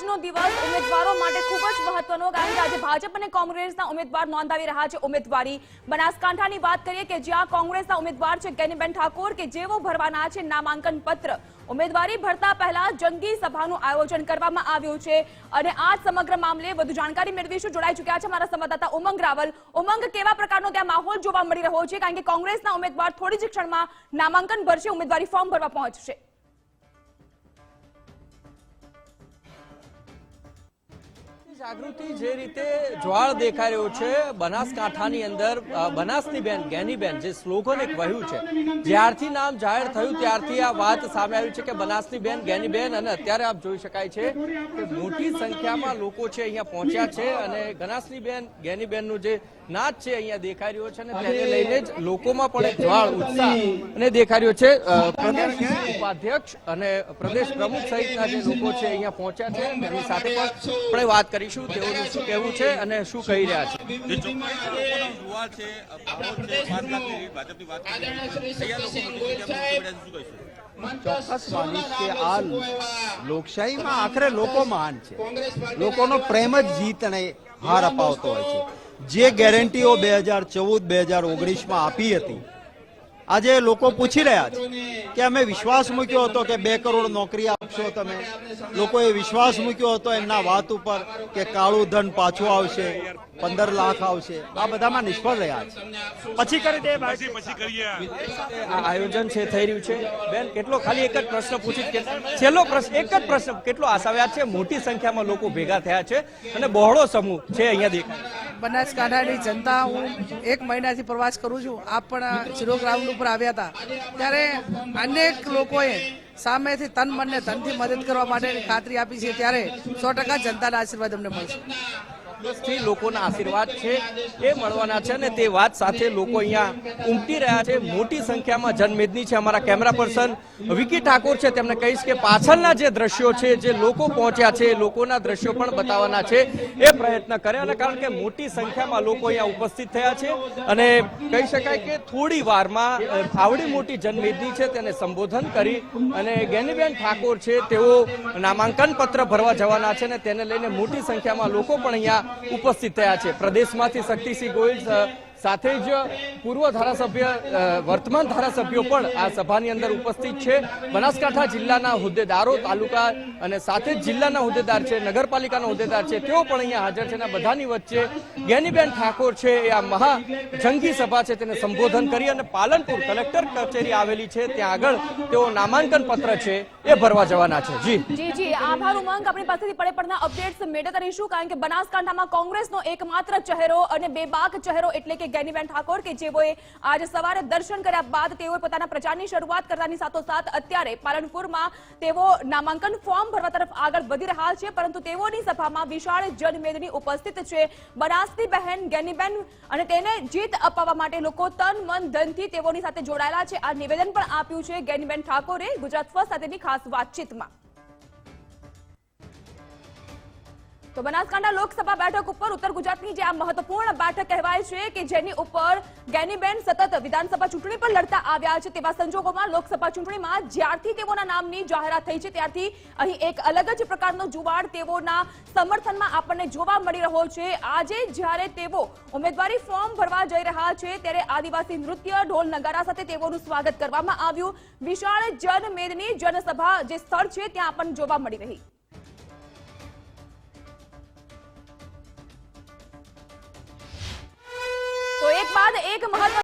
આજનો દિવસ ઉમેદવારો માટે ખૂબ જ મહત્વનો કારણ કે આજે ભાજપ અને કોંગ્રેસના ઉમેદવાર નોંધાવી રહ્યા છે ઉમેદવારી. બનાસકાંઠાની વાત કરીએ કે જ્યાં કોંગ્રેસના ઉમેદવાર છે ગેનીબેન ઠાકોર કે જેઓ ભરવાના છે નામાંકન પત્ર. ઉમેદવારી ભરતા પહેલા જંગી સભાનું આયોજન કરવામાં આવ્યું છે અને આ સમગ્ર મામલે વધુ જાણકારી મેળવીશું. જોડાઈ ચૂક્યા છે મારા સંવાદદાતા ઉમંગ રાવલ. ઉમંગ, કેવા પ્રકારનો ત્યાં માહોલ જોવા મળી રહ્યો છે? કારણ કે કોંગ્રેસના ઉમેદવાર થોડી જ ક્ષણમાં નામાંકન ભરશે, ઉમેદવારી ફોર્મ ભરવા પહોંચશે. જાગૃતિ જે રીતે જ્વાળ દેખાઈ રહ્યો છે, બનાસકાંઠાની અંદર બનાસની બેન ગેનીબેન જે સ્લોગન એક વહ્યું છે, જ્યારથી નામ જાહેર થયું ત્યારથી આ વાત સામે આવી છે કે બનાસની બેન ગેનીબેન અને અત્યારે આપ જોઈ શકાય છે કે મોટી સંખ્યામાં લોકો છે અહીંયા પહોંચ્યા છે અને બનાસની બેન ગેનીબેનનું જે નાચ છે અહીંયા દેખાઈ રહ્યો છે અને તેને લઈને જ લોકોમાં પણ એક જ્વાળ, ઉત્સાહ અને દેખાઈ રહ્યો છે. ઉપાધ્યક્ષ અને પ્રદેશ પ્રમુખ સહિતના જે લોકો છે અહીંયા પહોંચ્યા છે તેમની સાથે પણ આપણે વાત કરીશું તેઓનું શું કહેવું છે અને શું કહી રહ્યા છે? ચોક્કસ માનીશ કે આ લોકશાહીમાં આખરે લોકો મહાન છે. લોકોનો પ્રેમ જ જીતને હાર અપાવતો હોય છે. જે ગેરંટીઓ બે હજાર ચૌદ બે હજાર ઓગણીસમાં આપી હતી આજે લોકો પૂછી રહ્યા છે કે અમે વિશ્વાસ મૂક્યો હતો કે બે કરોડ નોકરી આપશો તમે? લોકોએ વિશ્વાસ મૂક્યો હતો એમના વાત ઉપર કે કાળું ધન પાછું આવશે પંદર લાખ આવશે. આ બધામાં નિષ્ફળ રહ્યા છે. પછી કરી દે આ. આયોજન છે થઈ રહ્યું છે. બેન કેટલો ખાલી એક જ પ્રશ્ન પૂછી છેલ્લો પ્રશ્ન એક જ પ્રશ્ન કેટલો આશાવ્યા છે? મોટી સંખ્યામાં લોકો ભેગા થયા છે અને બહોળો સમૂહ છે અહીંયા દેખાય. બનાસકાંઠાની જનતા હું એક મહિનાથી પ્રવાસ કરું છું. આપ પણ ઝીરો ગ્રાઉન્ડ ઉપર આવ્યા હતા. ત્યારે અનેક લોકોએ સામેથી તન, મનને ધનથી મદદ કરવા માટેની ખાતરી આપી છે. ત્યારે સો ટકા જનતાના આશીર્વાદ અમને મળશે. થી લોકોના આશીર્વાદ છે, એ મળવાના છે અને તે વાત સાથે લોકો અહીંયા ઉમટી રહ્યા છે. મોટી સંખ્યામાં જનમેદની છે અમારા કેમેરા પર્સન વિકી ઠાકોર છે. તેમને કહીશ કે પાછળના જે દ્રશ્યો છે, જે લોકો પહોંચ્યા છે લોકોના દ્રશ્યો પણ બતાવવાના છે. એ પ્રયત્ન કર્યા અને કારણ કે મોટી સંખ્યામાં લોકો અહીંયા ઉપસ્થિત થયા છે અને કહી શકાય કે થોડી વારમાં આવડી મોટી જનમેદની છે તેને સંબોધન કરી અને ગેનીબેન ઠાકોર છે, તેઓ નામાંકન પત્ર ભરવા જવાના છે અને તેને લઈને મોટી સંખ્યામાં લોકો પણ અહીંયા ઉપસ્થિત થયા છે. પ્રદેશમાંથી શક્તિસિંહ ગોયલ સાથે જ પૂર્વ ધારાસભ્ય વર્તમાન ધારાસભ્યો પણ આ સભાની અંદર ઉપસ્થિત છે. બનાસકાંઠા જિલ્લાના હોદ્દેદારો, તાલુકા અને સાથે જ જિલ્લાના હોદ્દેદાર છે, નગરપાલિકાના હોદ્દેદાર છે, તેઓ પણ અહીંયા હાજર છે અને બધાની વચ્ચે જ્ઞાનીબેન ઠાકોર છે, એ આ મહા જંગી સભા છે, તેને સંબોધન કરી અને પાલનપુર કલેક્ટર કચેરી આવેલી છે, ત્યાં આગળ તેઓ નામાંકન પત્ર છે, એ ભરવા જવાના છે. જી. જી જી, આભાર ઉમંગ. આપણી પાસેથી પડે પડના અપડેટ્સ મેળવતા રહીશું, કારણ કે બનાસકાંઠામાં કોંગ્રેસનો એકમાત્ર ચહેરો અને બેબાક ચહેરો એટલે કે ગેનીબેન ઠાકોર કે જેઓએ આજે સવારે દર્શન કર્યા બાદ તેઓએ પોતાના પ્રચારની શરૂઆત કરતાની સાથોસાથ અત્યારે પાલનપુરમાં તેઓ નામાંકન ફોર્મ ભરવા તરફ આગળ વધી રહ્યા છે, પરંતુ તેઓની સભામાં વિશાળ જનમેદની ઉપસ્થિત છે. બનાસની બહેન ગેનીબેન અને તેને જીત અપાવવા માટે લોકો તન, મન, ધનથી તેઓની સાથે જોડાયેલા છે. આ નિવેદન પણ આપ્યું છે ગેનીબેન ઠાકોરે ગુજરાત ફર્સ્ટ સાથેની ખાસ વાતચીતમાં. તો બનાસકાંઠા લોકસભા બેઠક ઉપર ઉત્તર ગુજરાતની જે આ મહત્વપૂર્ણ બેઠક કહેવાય છે કે જેની ઉપર ગેનીબેન સતત વિધાનસભા ચૂંટણી પર લડતા આવ્યા છે તેવા સંજોગોમાં લોકસભા ચૂંટણીમાં જ્યારથી તેઓના નામની જાહેરાત થઈ છે, ત્યારથી અહીં એક અલગ જ પ્રકારનો જુવાડ તેઓના સમર્થનમાં આપણને જોવા મળી રહ્યો છે. આજે જ્યારે તેઓ ઉમેદવારી ફોર્મ ભરવા જઈ રહ્યા છે, ત્યારે આદિવાસી નૃત્ય ઢોલ નગારા સાથે તેઓનું સ્વાગત કરવામાં આવ્યું. વિશાળ જનમેદની જનસભા જે સ્થળ છે, ત્યાં આપણને જોવા મળી રહી. તો એક બાદ એક મહત્વ